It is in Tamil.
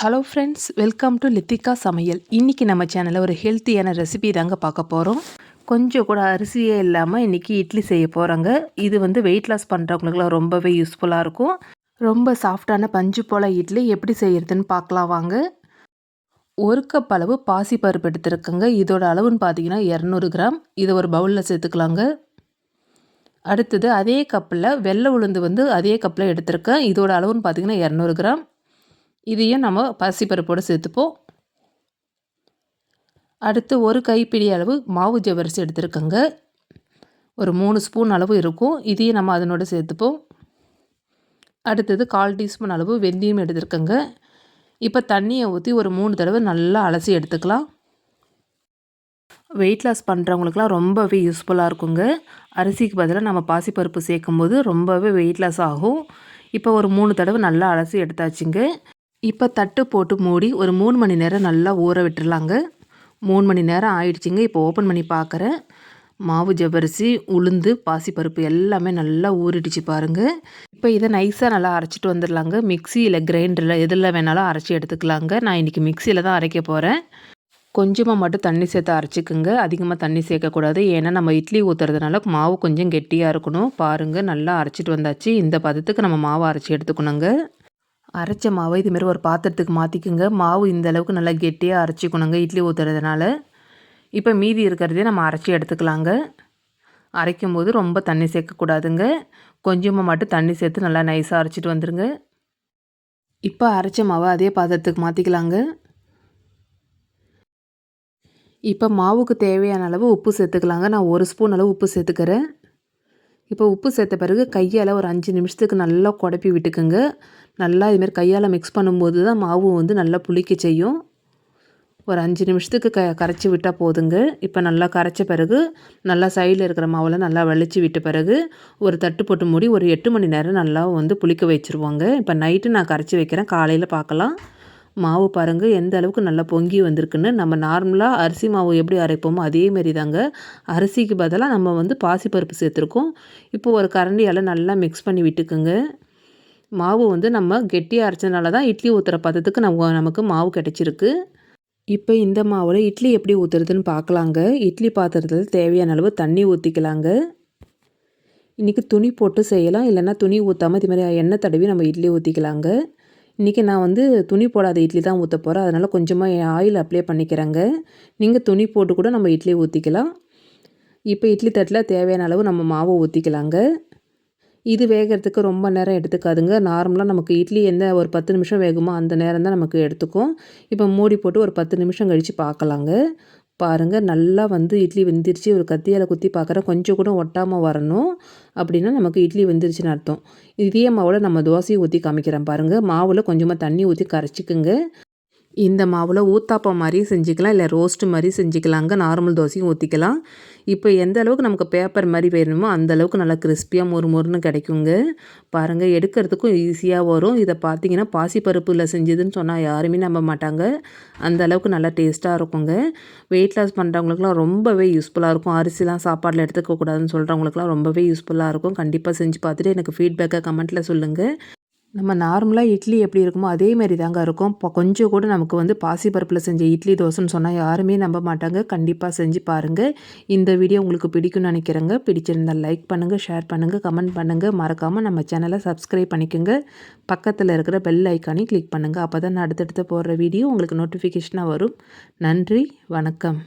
Hello friends welcome to Lithika சமையல் இன்றைக்கி நம்ம சேனலில் ஒரு ஹெல்த்தியான ரெசிபி தாங்க பார்க்க போகிறோம் கொஞ்சம் கூட அரிசியே இல்லாமல் இன்றைக்கி இட்லி செய்ய போகிறாங்க இது வந்து வெயிட் லாஸ் பண்ணுறவங்களுக்குலாம் ரொம்பவே யூஸ்ஃபுல்லாக இருக்கும். ரொம்ப சாஃப்டான பஞ்சு போல் இட்லி எப்படி செய்கிறதுன்னு பார்க்கலாம் வாங்க. ஒரு கப் அளவு பாசி பருப்பு எடுத்துருக்கங்க. இதோட அளவுன்னு பார்த்தீங்கன்னா இரநூறு கிராம். இதை ஒரு பவுலில் சேர்த்துக்கலாங்க. அடுத்தது அதே கப்பில் வெள்ளை உளுந்து வந்து அதே கப்பில் எடுத்திருக்கேன். இதோட அளவுன்னு பார்த்தீங்கன்னா இரநூறு கிராம். இதையும் நம்ம பசிப்பருப்போடு சேர்த்துப்போம். அடுத்து ஒரு கைப்பிடி அளவு மாவு ஜவரிசி எடுத்துருக்கோங்க. ஒரு மூணு ஸ்பூன் அளவு இருக்கும். இதையும் நம்ம அதனோட சேர்த்துப்போம். அடுத்தது கால் டீஸ்பூன் அளவு வெந்தயம் எடுத்துருக்கோங்க. இப்போ தண்ணியை ஊற்றி ஒரு மூணு தடவை நல்லா அலசி எடுத்துக்கலாம். வெயிட் லாஸ் பண்ணுறவங்களுக்குலாம் ரொம்பவே யூஸ்ஃபுல்லாக இருக்குங்க. அரிசிக்கு பதிலாக நம்ம பாசிப்பருப்பு சேர்க்கும்போது ரொம்பவே வெயிட் லாஸ் ஆகும். இப்போ ஒரு மூணு தடவை நல்லா அலசி எடுத்தாச்சுங்க. இப்போ தட்டு போட்டு மூடி ஒரு மூணு மணி நேரம் நல்லா ஊற விட்டுருலாங்க மூணு மணி நேரம் ஆயிடுச்சுங்க. இப்போ ஓப்பன் பண்ணி பார்க்குறேன் மாவு ஜவரிசி உளுந்து பாசிப்பருப்பு எல்லாமே நல்லா ஊறிடுச்சு பாருங்கள் இப்போ இதை நைஸாக நல்லா அரைச்சிட்டு வந்துடலாங்க. மிக்சியில் கிரைண்டரில் எதில் வேணாலும் அரைச்சி எடுத்துக்கலாங்க. நான் இன்றைக்கி மிக்சியில் தான் அரைக்க போகிறேன் கொஞ்சமாக மட்டும் தண்ணி சேர்த்து அரைச்சிக்குங்க. அதிகமாக தண்ணி சேர்க்கக்கூடாது ஏன்னா நம்ம இட்லி ஊற்றுறதுனால மாவு கொஞ்சம் கெட்டியாக இருக்கணும். பாருங்கள் நல்லா அரைச்சிட்டு வந்தாச்சு. இந்த பதத்துக்கு நம்ம மாவை அரைச்சி எடுத்துக்கணுங்க. அரைச்ச மாவை இதுமாரி ஒரு பாத்திரத்துக்கு மாற்றிக்குங்க மாவு இந்த அளவுக்கு நல்லா கெட்டியாக அரைச்சிக்கணுங்க இட்லி ஊற்றுறதுனால இப்போ மீதி இருக்கிறதே நம்ம அரைச்சி எடுத்துக்கலாங்க. அரைக்கும் போது ரொம்ப தண்ணி சேர்க்கக்கூடாதுங்க. கொஞ்சமாக மட்டும் தண்ணி சேர்த்து நல்லா நைஸாக அரைச்சிட்டு வந்துடுங்க இப்போ அரைச்ச மாவை அதே பாத்திரத்துக்கு மாற்றிக்கலாங்க இப்போ மாவுக்கு தேவையான அளவு உப்பு சேர்த்துக்கலாங்க. நான் ஒரு ஸ்பூன் அளவு உப்பு சேர்த்துக்கிறேன். இப்போ உப்பு சேர்த்த பிறகு கையால் ஒரு அஞ்சு நிமிஷத்துக்கு நல்லா குடப்பி விட்டுக்குங்க. நல்லா இதுமாரி கையால் மிக்ஸ் பண்ணும்போது தான் மாவு வந்து நல்லா புளிக்க செய்யும். ஒரு அஞ்சு நிமிஷத்துக்கு க கரைச்சி விட்டால் போதுங்க. இப்போ நல்லா கரைச்ச பிறகு நல்லா சைடில் இருக்கிற மாவில் நல்லா வலிச்சு விட்ட பிறகு ஒரு தட்டு போட்டு மூடி ஒரு எட்டு மணி நேரம் நல்லா வந்து புளிக்க வச்சுருவாங்க. இப்போ நைட்டு நான் கரைச்சி வைக்கிறேன். காலையில் பார்க்கலாம் மாவு பாருங்கள் எந்த அளவுக்கு நல்லா பொங்கி வந்திருக்குன்னு. நம்ம நார்மலாக அரிசி மாவு எப்படி அரைப்போமோ அதேமாரி தாங்க. அரிசிக்கு பதிலாக நம்ம வந்து பாசிப்பருப்பு சேர்த்துருக்கோம். இப்போ ஒரு கரண்டியால் நல்லா மிக்ஸ் பண்ணி விட்டுக்குங்க. மாவு வந்து நம்ம கெட்டியாக அரைச்சதுனால தான் இட்லி ஊற்றுற பதத்துக்கு நம்ம நமக்கு மாவு கிடச்சிருக்கு. இப்போ இந்த மாவில் இட்லி எப்படி ஊற்றுறதுன்னு பார்க்கலாங்க இட்லி பாத்திரத்தில் தேவையான அளவு தண்ணி ஊற்றிக்கலாங்க இன்றைக்கி துணி போட்டு செய்யலாம். இல்லைன்னா துணி ஊற்றாமல் இது மாதிரி எண்ணெய் தடவி நம்ம இட்லி ஊற்றிக்கலாங்க இன்றைக்கி நான் வந்து துணி போடாத இட்லி தான் ஊற்ற போகிறேன் அதனால் கொஞ்சமாக ஆயில் அப்ளை பண்ணிக்கிறேங்க. நீங்கள் துணி போட்டு கூட நம்ம இட்லி ஊற்றிக்கலாம் இப்போ இட்லி தட்டில் தேவையான அளவு நம்ம மாவை ஊற்றிக்கலாங்க இது வேகிறதுக்கு ரொம்ப நேரம் எடுத்துக்காதுங்க. நார்மலாக நமக்கு இட்லி எந்த ஒரு பத்து நிமிஷம் வேகுமோ அந்த நேரம் தான் நமக்கு எடுத்துக்கும். இப்போ மூடி போட்டு ஒரு பத்து நிமிஷம் கழித்து பார்க்கலாங்க பாருங்கள் நல்லா வந்து இட்லி வெந்துருச்சு. ஒரு கத்தியால் குத்தி பார்க்குறேன் கொஞ்சம் கூட ஒட்டாமல் வரணும் அப்படின்னா நமக்கு இட்லி வெந்துருச்சுன்னு அர்த்தம். இதே மாவில் நம்ம தோசையை ஊற்றி காமிக்கிறேன் பாருங்கள் மாவில் கொஞ்சமாக தண்ணி ஊற்றி கரைச்சிக்குங்க. இந்த மாவில் ஊத்தாப்பம் மாதிரி செஞ்சுக்கலாம் இல்லை ரோஸ்ட்டு மாதிரி செஞ்சுக்கலாங்க. நார்மல் தோசையும் ஊற்றிக்கலாம் இப்போ எந்த அளவுக்கு நமக்கு பேப்பர் மாதிரி வேணுமோ அந்த அளவுக்கு நல்லா கிறிஸ்பியாக மொறு மொறுன்னு கிடைக்குங்க. பாருங்கள் எடுக்கிறதுக்கும் ஈஸியாக வரும். இதை பார்த்தீங்கன்னா பாசிப்பருப்பில் செஞ்சதுன்னு சொன்னால் யாருமே நம்ப மாட்டாங்க. அந்த அளவுக்கு நல்லா டேஸ்ட்டாக இருக்குங்க. வெயிட் லாஸ் பண்ணுறவங்களுக்குலாம் ரொம்பவே யூஸ்ஃபுல்லாக இருக்கும். அரிசிலாம் சாப்பாடில் எடுத்துக்கக்கூடாதுன்னு சொல்கிறவங்களுக்குலாம் ரொம்பவே யூஸ்ஃபுல்லாக இருக்கும். கண்டிப்பாக செஞ்சு பார்த்துட்டு எனக்கு ஃபீட்பேக்கை கமெண்ட்டில் சொல்லுங்கள் நம்ம நார்மலாக இட்லி எப்படி இருக்குமோ அதே மாதிரி தாங்க இருக்கும். இப்போ கொஞ்சம் கூட நமக்கு வந்து பாசிப்பருப்பில் செஞ்ச இட்லி தோசைன்னு சொன்னால் யாருமே நம்ப மாட்டாங்க. கண்டிப்பாக செஞ்சு பாருங்கள் இந்த வீடியோ உங்களுக்கு பிடிக்கும்னு நினைக்கிறேங்க. பிடிச்சிருந்தால் லைக் பண்ணுங்கள் ஷேர் பண்ணுங்கள் கமெண்ட் பண்ணுங்கள் மறக்காமல் நம்ம சேனலை சப்ஸ்கிரைப் பண்ணிக்கோங்க. பக்கத்தில் இருக்கிற பெல் ஐக்கானையும் கிளிக் பண்ணுங்கள் அப்போ தான் அடுத்தடுத்து போடுற வீடியோ உங்களுக்கு நோட்டிஃபிகேஷனாக வரும். நன்றி வணக்கம்.